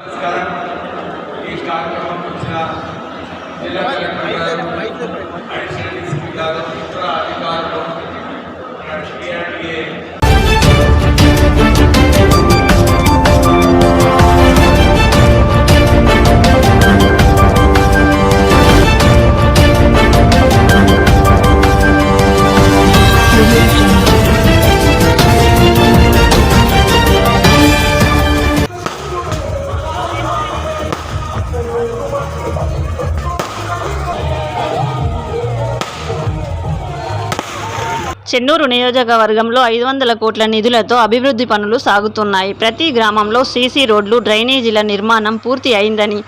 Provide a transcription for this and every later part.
నమస్కారం ఈ కార్యక్రమం వచ్చిన జిల్లా చెన్నూరు నియోజకవర్గంలో ఐదు వందల కోట్ల నిధులతో అభివృద్ధి పనులు సాగుతున్నాయి. ప్రతి గ్రామంలో సీసీ రోడ్లు డ్రైనేజీల నిర్మాణం పూర్తి అయిందని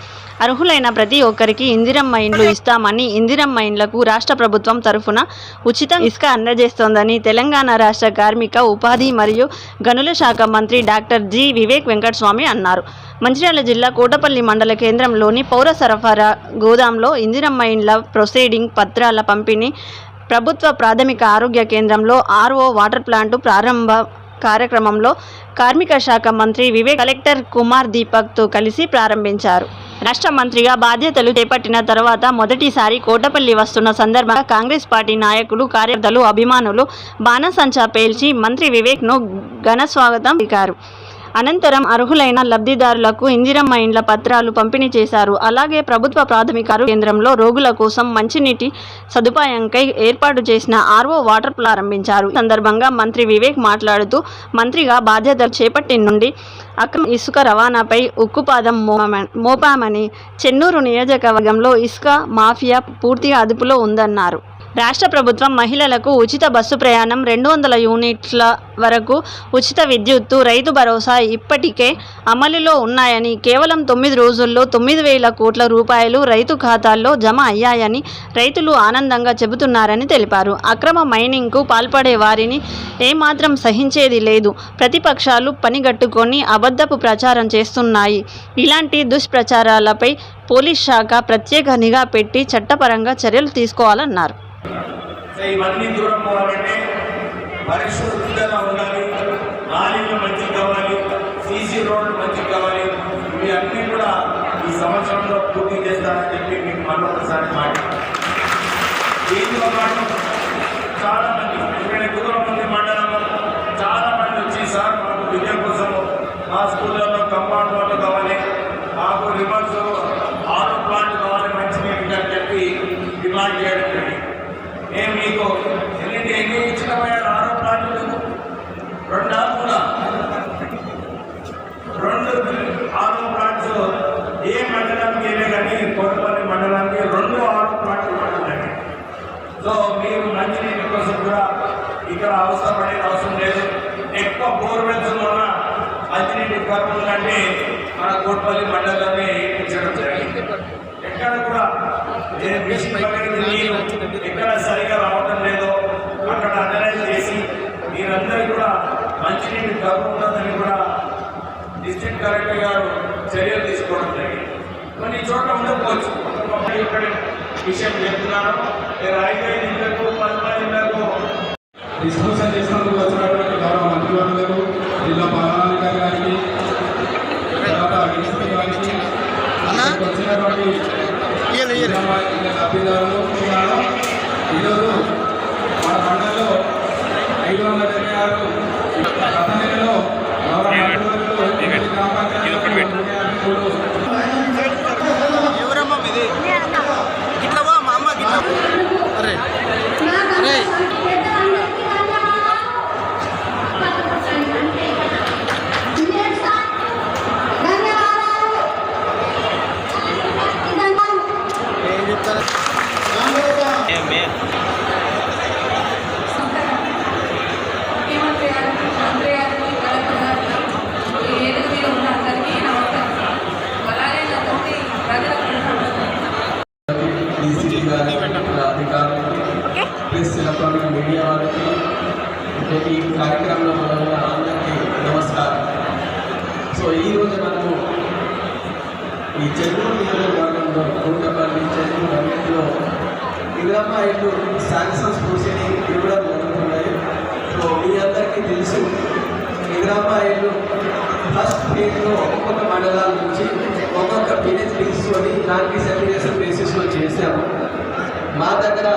అర్హులైన ప్రతి ఒక్కరికి ఇందిరమ్మ ఇండ్లు ఇస్తామని ఇందిరమ్మ ఇండ్లకు రాష్ట్ర ప్రభుత్వం తరఫున ఉచిత ఇసుక అందజేస్తోందని తెలంగాణ రాష్ట్ర కార్మిక ఉపాధి మరియు గనుల శాఖ మంత్రి డాక్టర్ జి వివేక్ వెంకటస్వామి అన్నారు. మంచిర్యాల జిల్లా కోటపల్లి మండల కేంద్రంలోని పౌర సరఫరా గోదాంలో ఇందిరమ్మ ఇండ్ల ప్రొసీడింగ్ పత్రాల పంపిణీ ప్రభుత్వ ప్రాథమిక ఆరోగ్య కేంద్రంలో ఆర్ఓ వాటర్ ప్లాంటు ప్రారంభ కార్యక్రమంలో కార్మిక శాఖ మంత్రి వివేక్ కలెక్టర్ కుమార్ దీపక్తో కలిసి ప్రారంభించారు. రాష్ట్ర మంత్రిగా బాధ్యతలు చేపట్టిన తర్వాత మొదటిసారి కోటపల్లి వస్తున్న సందర్భంగా కాంగ్రెస్ పార్టీ నాయకులు కార్యకర్తలు అభిమానులు బాణసంచా పేల్చి మంత్రి వివేక్ను ఘన స్వాగతం పలికారు. అనంతరం అర్హులైన లబ్ధిదారులకు ఇందిరమ్మ ఇండ్ల పత్రాలు పంపిణీ చేశారు. అలాగే ప్రభుత్వ ప్రాథమిక కేంద్రంలో రోగుల కోసం మంచినీటి సదుపాయంకై ఏర్పాటు చేసిన ఆర్ఓ వాటర్ ప్రారంభించారు ఈ సందర్భంగా మంత్రి వివేక్ మాట్లాడుతూ మంత్రిగా బాధ్యతలు చేపట్టి నుండి అక్రమ ఇసుక రవాణాపై ఉక్కుపాదం మోపామని చెన్నూరు నియోజకవర్గంలో ఇసుక మాఫియా పూర్తిగా అదుపులో ఉందన్నారు. రాష్ట్ర ప్రభుత్వం మహిళలకు ఉచిత బస్సు ప్రయాణం రెండు వందల యూనిట్ల వరకు ఉచిత విద్యుత్తు రైతు భరోసా ఇప్పటికే అమలులో ఉన్నాయని కేవలం తొమ్మిది రోజుల్లో తొమ్మిది వేల కోట్ల రూపాయలు రైతు ఖాతాల్లో జమ అయ్యాయని రైతులు ఆనందంగా చెబుతున్నారని తెలిపారు. అక్రమ మైనింగ్కు పాల్పడే వారిని ఏమాత్రం సహించేది లేదు. ప్రతిపక్షాలు పనిగట్టుకొని అబద్ధపు ప్రచారం చేస్తున్నాయి. ఇలాంటి దుష్ప్రచారాలపై పోలీస్ శాఖ ప్రత్యేక నిఘా పెట్టి చట్టపరంగా చర్యలు తీసుకోవాలన్నారు. సో ఇవన్నీ దూరం పోవాలంటే పరిశుద్ధంగా ఉండాలి. నాలిక మంచిగా కావాలి. సీసీ రోడ్లు మంచిగా కావాలి. ఇవి అన్నీ కూడా ఈ సంవత్సరంలో పూర్తి చేస్తానని చెప్పి మీకు మరొకసారి మాట దీంతో పాటు చాలా మంది ఇక్కడ దూరం మంది మండలంలో చాలా మంది వచ్చి సార్ మాకు విద్య కోసం మా స్కూళ్ళలో కంపౌండ్ వాళ్ళు కావాలి మాకు రివర్స్ ఆరో ప్లాంట్ కావాలి మంచినీటికి అని చెప్పి డిమాండ్ చేయడం జరిగింది నేను మీకు ఎన్ని ఎన్ని ఇచ్చినపోయారు ఆరో ప్లాంట్లు రెండా మూడా రెండు ఆరో ప్లాంట్స్ ఏ మండలానికి ఏమే కానీ కోటపల్లి మండలానికి రెండు ఆరో ప్లాంట్లు పడుతున్నాయి సో మీరు మంచినీటి కోసం కూడా ఇక్కడ అవసరపడే అవసరం లేదు. ఎక్కువ బోర్వెల్స్ ఉన్న మంచినీటి కరువు మన కోట్పల్లి మండలాన్ని ఇప్పించడం జరిగింది. ఎక్కడ కూడా నీరు ఎక్కడ సరిగా రావటం లేదో అక్కడ అనలైజ్ చేసి మీరందరూ కూడా మంచినీటి కరువు ఉన్నదని కూడా డిస్ట్రిక్ట్ కలెక్టర్ గారు చర్యలు తీసుకోవడం జరిగింది. కొన్ని చోట్ల ఉండకపోవచ్చు ఇక్కడ విషయం చెప్తున్నాను మీరు ఐదు ఐదు ఇళ్ళకు పది ఇళ్ళకు డిస్కషన్ చేసినందుకు వచ్చినటువంటి గౌరవ మంత్రివర్యులకు జిల్లా పాలనాధికారి గారికి తర్వాత డీసీపీ గారికి వచ్చినటువంటి లబ్ధిదారులు ఈరోజు మన మండలంలో ఐదు వందల డెబ్బై ఆరు గత నెలలో గౌరవ సో ఈరోజు మనము ఈ చెన్నూరు నియోజకవర్గంలో కూటపల్లి చెన్నూరు అన్నింటిలో ఇందిరమ్మ ఇల్లు శాంక్షన్స్ ప్రొసీడింగ్ ఇవ్వడం జరుగుతున్నాయి. సో మీ అందరికీ తెలుసు ఇందిరమ్మ ఇల్లు ఫస్ట్ ఫేజ్లో ఒక్కొక్క మండలాల నుంచి ఒక్కొక్క విలేజ్ తీసుకొని దానికి సెగ్రిగేషన్ బేసిస్లో చేశాము. మా దగ్గర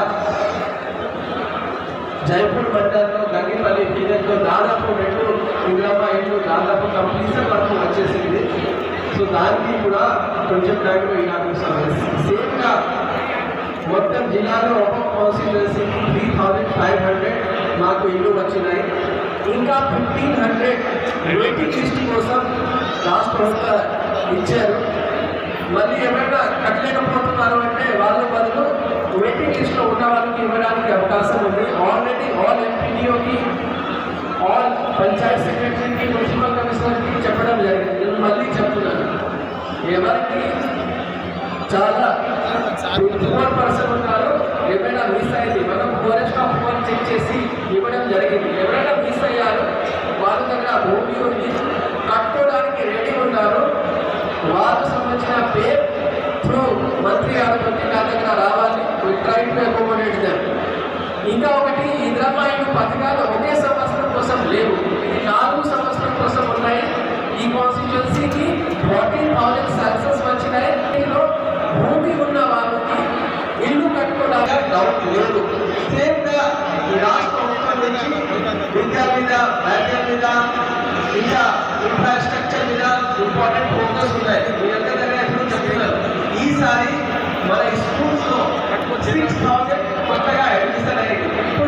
జైపూర్ మండలంలో గంగిపల్లి విలేజ్లో దాదాపు రెండు ఇంద్రమ్మ ఇల్లు దాదాపు కంప్లీషన్ వరకు వచ్చేసింది. సో దానికి కూడా కొంచెం టైంలో ఇనాగ్రేషన్ సేమ్గా మొత్తం జిల్లాలో ఒక కాన్స్టిట్యున్సీకి త్రీ థౌజండ్ ఫైవ్ హండ్రెడ్ మాకు ఇల్లు వచ్చినాయి. ఇంకా ఫిఫ్టీన్ హండ్రెడ్ వెయిటింగ్ లిస్ట్ కోసం రాష్ట్ర ప్రభుత్వం ఇచ్చారు. మళ్ళీ ఏమైనా కట్టలేకపోతున్నారు అంటే వాళ్ళ బదులు వెయిటింగ్ లిస్ట్లో ఉన్న వాళ్ళకి ఇవ్వడానికి అవకాశం ఉంది. ఆల్రెడీ ఆల్ ఎంపీడీఓకి ఆల్ పంచాయత్ సెక్రటరీకి మున్సిపల్ కమిషనర్కి చెప్పడం జరిగింది. నేను మళ్ళీ చెప్తున్నాను. ఎవరికి చాలా ఫోర్ పర్సన్ ఉన్నారు ఏమైనా మిస్ అయింది. మనం ఫోరెస్ట్ ఆఫ్ ఫోర్ చెక్ చేసి ఇవ్వడం జరిగింది. ఎవరైనా మిస్ అయ్యారు వాళ్ళ దగ్గర భూమి ఉంది. కట్టుకోవడానికి రెడీ ఉన్నారు వాళ్ళకు సంబంధించిన పే త్రూ మంత్రి గారితో నా దగ్గర రావాలి. ట్రై టు అకోమోడేట్ ఇంకా ఒకటి ఇంద్రమాయిలు పథకాలు ಡೌಟ್ ಏಳು ಸೇಮ್ ರಾಷ್ಟ್ರ నుంచి విద్యా మీద వైద్యం మీద ఇంకా ఇన్ఫ్రాస్ట్రక్చర్ మీద ఇంపార్టెంట్ ఫోకస్ ఉన్నాయి మీరందరికీ ఎప్పుడు చెప్తున్నారు ఈసారి మన స్కూల్స్లో సిక్స్ థౌజండ్ కొత్తగా అడ్మిషన్ అయ్యింది